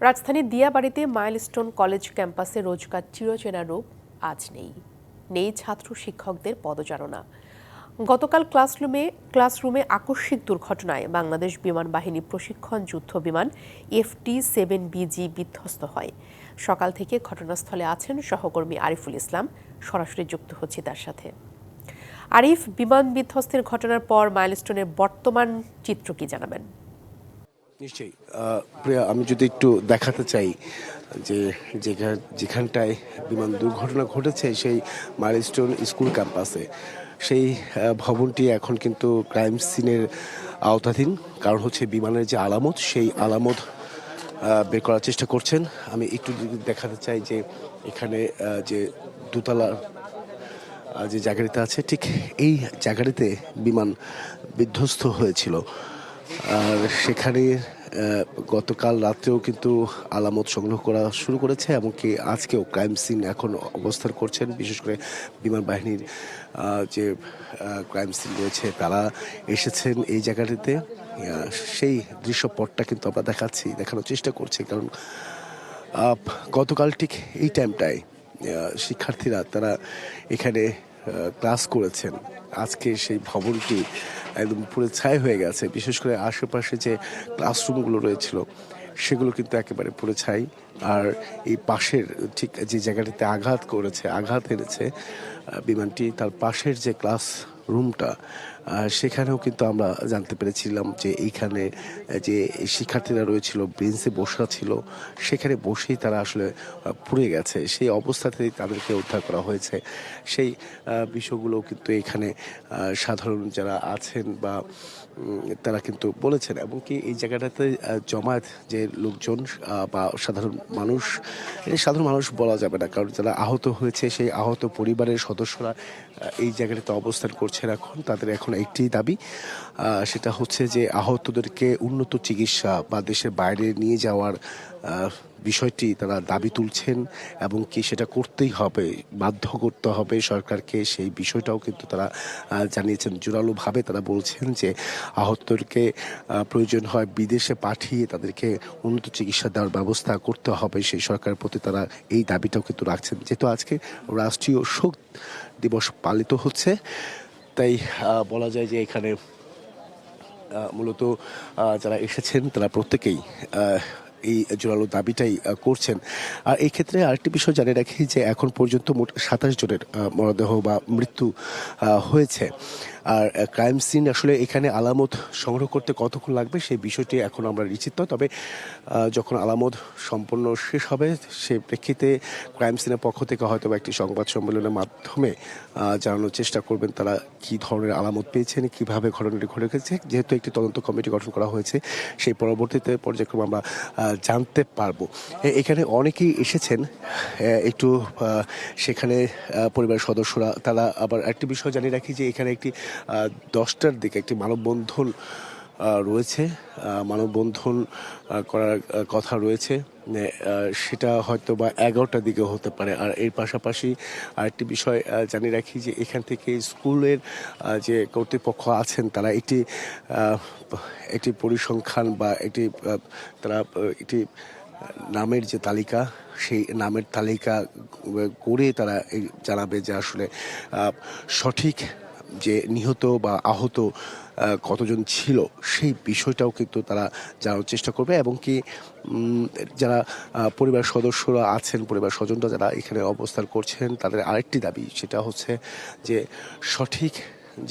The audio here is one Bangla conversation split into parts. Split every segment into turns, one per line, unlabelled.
রাজধানীর দিয়াবাড়িতে মাইলস্টোন কলেজ ক্যাম্পাসে রোজকার চিরচেনা রূপ আজ নেই। নেই ছাত্র শিক্ষকদের পদচারণা। গতকাল ক্লাসরুমে ক্লাসরুমে আকস্মিক দুর্ঘটনায় বাংলাদেশ বিমান বাহিনী প্রশিক্ষণ যুদ্ধ বিমান এফটি সেভেন বিজি বিধ্বস্ত হয়। সকাল থেকে ঘটনাস্থলে আছেন সহকর্মী আরিফুল ইসলাম। সরাসরি যুক্ত হচ্ছি তার সাথে। আরিফ, বিমান বিধ্বস্তের ঘটনার পর মাইলস্টোনের বর্তমান চিত্র কি জানাবেন?
নিশ্চয়ই। প্রিয়া, আমি যদি একটু দেখাতে চাই যে যেখা- যেখানটায় বিমান দুর্ঘটনা ঘটেছে, সেই মাইলস্টোন স্কুল ক্যাম্পাসে। সেই ভবনটি এখন কিন্তু ক্রাইম সিনের আওতাধীন। কারণ হচ্ছে বিমানের যে আলামত, সেই আলামত বের করার চেষ্টা করছেন। আমি একটু দেখাতে চাই যে এখানে যে দোতলা যে জায়গাটিতে আছে, ঠিক এই জায়গাটিতে বিমান বিধ্বস্ত হয়েছিল। আর সেখানে গতকাল রাত্রেও কিন্তু আলামত সংগ্রহ করা শুরু করেছে, এমনকি আজকেও ক্রাইম সিন এখন অবস্থান করছেন। বিশেষ করে বিমান বাহিনীর যে ক্রাইম সিন রয়েছে, তারা এসেছেন এই জায়গাটিতে। সেই দৃশ্যপটটা কিন্তু আমরা দেখাচ্ছি, দেখানোর চেষ্টা করছি, কারণ গতকাল ঠিক এই টাইমটায় শিক্ষার্থীরা তারা এখানে ক্লাস করেছেন। আজকে সেই ভবনটি একদম পুরো ছাই হয়ে গেছে, বিশেষ করে আশেপাশে যে ক্লাসরুমগুলো রয়েছিল, সেগুলো কিন্তু একেবারে পুরো ছাই। আর এই পাশের ঠিক যে জায়গাটিতে আঘাত করেছে, আঘাত এনেছে বিমানটি, তার পাশের যে ক্লাস রুমটা সেখানেও কিন্তু আমরা জানতে পেরেছিলাম যে এইখানে, যে শিক্ষার্থীরা রয়েছিল, বেঞ্চে বসা ছিল, সেখানে বসেই তারা আসলে পুড়ে গেছে। সেই অবস্থাতেই তাদেরকে উদ্ধার করা হয়েছে। সেই বিষয়গুলো কিন্তু এখানে সাধারণ যারা আছেন বা তারা কিন্তু বলেছেন। এবং কি এই জায়গাটাতে জমায়েত যে লোকজন বা সাধারণ মানুষ সাধারণ মানুষ বলা যাবে না। কারণ যারা আহত হয়েছে, সেই আহত পরিবারের সদস্যরা এই জায়গাটাতে অবস্থান করছেন এখন। তাদের এখন একটি দাবি সেটা হচ্ছে যে আহতদেরকে উন্নত চিকিৎসা বা দেশের বাইরে নিয়ে যাওয়ার বিষয়টি তারা দাবি তুলছেন এবং কি সেটা করতেই হবে, বাধ্য করতে হবে সরকারকে। সেই বিষয়টাও কিন্তু তারা জানিয়েছেন। জোরালোভাবে তারা বলছেন যে আহতদেরকে প্রয়োজন হয় বিদেশে পাঠিয়ে তাদেরকে উন্নত চিকিৎসা দেওয়ার ব্যবস্থা করতে হবে। সেই সরকারের প্রতি তারা এই দাবিটাও কিন্তু রাখছেন। যেহেতু আজকে রাষ্ট্রীয় শোক দিবস পালিত হচ্ছে তাই বলা যায় যে এখানে মূলত যারা এসেছেন তারা প্রত্যেকেই এই জোরালো দাবিটাই করছেন। আর এই ক্ষেত্রে আরেকটি বিষয় জানিয়ে রাখি যে এখন পর্যন্ত মোট সাতাশ জনের মরদেহ বা মৃত্যু হয়েছে। আর ক্রাইম সিন আসলে এখানে আলামত সংগ্রহ করতে কতক্ষণ লাগবে সেই বিষয়টি এখন আমরা নিশ্চিত। নয়। তবে যখন আলামত সম্পূর্ণ শেষ হবে, সে প্রেক্ষিতে ক্রাইম সিনের পক্ষ থেকে হয়তো একটি সংবাদ সম্মেলনের মাধ্যমে জানানোর চেষ্টা করবেন তারা কি ধরনের আলামত পেয়েছেন, কীভাবে ঘটনাটি ঘটে গেছে যেহেতু একটি তদন্ত কমিটি গঠন করা হয়েছে, সেই পরবর্তীতে পর্যায়ক্রমে আমরা জানতে পারব। এখানে অনেকেই এসেছেন একটু সেখানে পরিবারের সদস্যরা, তারা আবার একটি বিষয় জানিয়ে রাখি যে এখানে একটি দশটার দিকে একটি মানববন্ধন রয়েছে। মানববন্ধন করার কথা রয়েছে। সেটা হয়তো বা এগারোটার দিকে হতে পারে। আর এর পাশাপাশি আরেকটি বিষয় জানিয়ে রাখি যে এখান থেকে স্কুলের যে কর্তৃপক্ষ আছেন তারা আহ, একটি পরিসংখ্যান বা আহ, তারা একটি নামের যে তালিকা সেই নামের তালিকা করে তারা জানাবে যে আসলে সঠিক যে নিহত বা আহত কতজন ছিল সেই বিষয়টাও কিন্তু তারা জানার চেষ্টা করবে এবং কি যারা পরিবার সদস্যরা আছেন পরিবার স্বজনরা যারা এখানে অবস্থান করছেন, তাদের আরেকটি দাবি, সেটা হচ্ছে যে সঠিক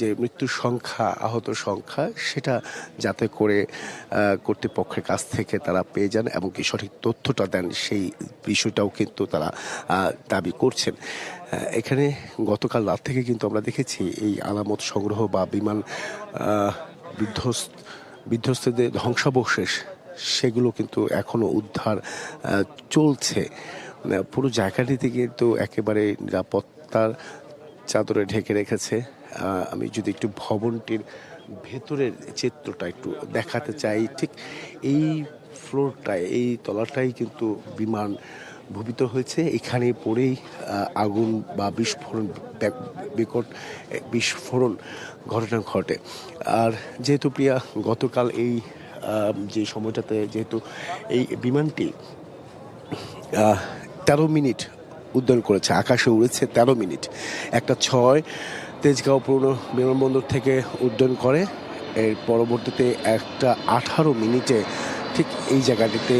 যে মৃত্যুর সংখ্যা, আহত সংখ্যা, সেটা যাতে করে কর্তৃপক্ষের কাছ থেকে তারা পেয়ে যান এবং কি সঠিক তথ্যটা দেন, সেই বিষয়টাও কিন্তু তারা দাবি করছেন। এখানে গতকাল রাত থেকে কিন্তু আমরা দেখেছি এই আলামত সংগ্রহ বা বিমান বিধ্বস্ত, বিধ্বস্তদের ধ্বংসাবশেষ, সেগুলো কিন্তু এখনও উদ্ধার চলছে। মানে পুরো জায়গাটিতে কিন্তু একেবারে নিরাপত্তার চাদরে ঢেকে রেখেছে। আমি যদি একটু ভবনটির ভেতরের চিত্রটা একটু দেখাতে চাই, ঠিক এই ফ্লোরটায়, এই তলাটাই কিন্তু বিমান ভূমিত হয়েছে। এখানে পড়েই আগুন বা বিস্ফোরণ বিকট, বিস্ফোরণ ঘটনা ঘটে। আর যেহেতু প্রিয়া, গতকাল এই যে সময়টাতে যেহেতু এই বিমানটি তেরো মিনিট উড্ডয়ন করেছে, আকাশে উড়েছে তেরো মিনিট। একটা ছয় তেজগাঁও পুরনো বিমানবন্দর থেকে উড্ডয়ন করে। এর পরবর্তীতে একটা আঠারো মিনিটে ঠিক এই জায়গাটিতে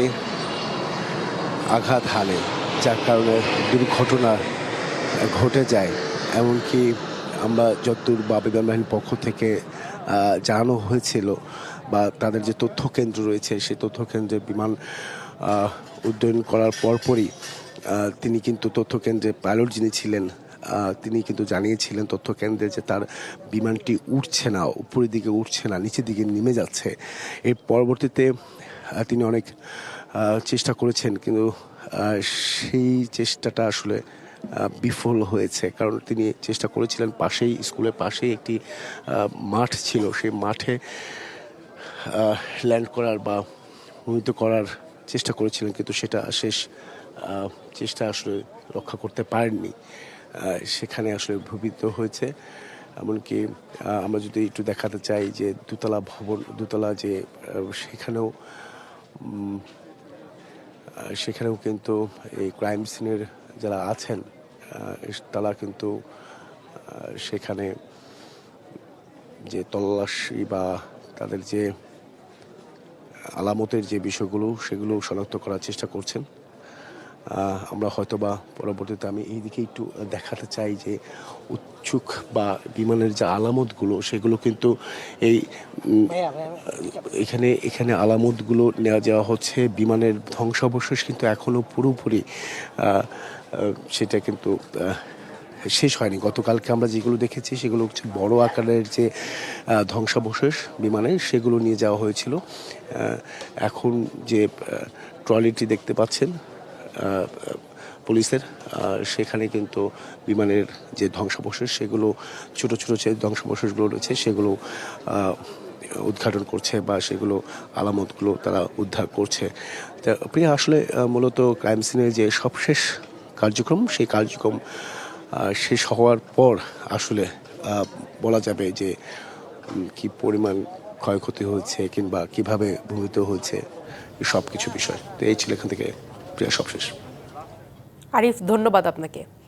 আঘাত হানে, যার কারণে দুর্ঘটনা ঘটে যায়। এমনকি আমরা যতদূর বা বিমান বাহিনীর পক্ষ থেকে জানানো হয়েছিল বা তাদের যে তথ্য কেন্দ্র রয়েছে, সেই তথ্য কেন্দ্রের বিমান উড্ডয়ন করার পরপরই তিনি কিন্তু তথ্য কেন্দ্রে পাইলট যিনি ছিলেন তিনি কিন্তু জানিয়েছিলেন তথ্য কেন্দ্রে যে তার বিমানটি উঠছে না, উপরের দিকে উঠছে না, নিচের দিকে নেমে যাচ্ছে। এর পরবর্তীতে তিনি অনেক চেষ্টা করেছেন, কিন্তু সেই চেষ্টাটা আসলে বিফল হয়েছে। কারণ তিনি চেষ্টা করেছিলেন পাশেই, স্কুলের পাশেই একটি মাঠ ছিল। সেই মাঠে ল্যান্ড করার বা ভূমিত করার চেষ্টা করেছিলেন, কিন্তু সেটা শেষ চেষ্টা আসলে রক্ষা করতে পারেননি। সেখানে আসলে ভূমিত হয়েছে। এমনকি আমরা যদি একটু দেখাতে চাই যে দুতলা ভবন, দুতলা যে সেখানেও সেখানেও কিন্তু এই ক্রাইম সিনের যারা আছেন তারা কিন্তু সেখানে যে তল্লাশি বা তাদের যে আলামতের যে বিষয়গুলো, সেগুলো শনাক্ত করার চেষ্টা করছেন। আহ, হয়তো বা পরবর্তীতে আমি এই দিকে একটু দেখাতে চাই যে উচ্চুক বা বিমানের যে আলামতগুলো সেগুলো কিন্তু এই এখানে এখানে আলামতগুলো নেওয়া যাওয়া হচ্ছে। বিমানের ধ্বংসাবশেষ কিন্তু এখনও পুরোপুরি সেটা কিন্তু শেষ হয়নি। গতকালকে আমরা যেগুলো দেখেছি সেগুলো হচ্ছে বড় আকারের যে ধ্বংসাবশেষ বিমানের সেগুলো নিয়ে যাওয়া হয়েছিল। এখন যে ট্রলিটি দেখতে পাচ্ছেন পুলিশের সেখানে কিন্তু বিমানের যে ধ্বংসাবশেষ, সেগুলো ছোট ছোট যে ধ্বংসাবশেষগুলো রয়েছে, সেগুলো উদ্ঘাটন করছে বা সেগুলো আলামতগুলো তারা উদ্ধার করছে। তা প্রিয়া, আসলে মূলত ক্রাইম সিনের যে সবশেষ কার্যক্রম, সেই কার্যক্রম শেষ হওয়ার পর আসলে বলা যাবে যে কি পরিমাণ ক্ষয়ক্ষতি হয়েছে কিংবা কীভাবে ভূমিত হয়েছে সব কিছু বিষয়। তো এই ছিল এখান থেকে। প্রিয়া সবশেষ।
আরিফ ধন্যবাদ আপনাকে।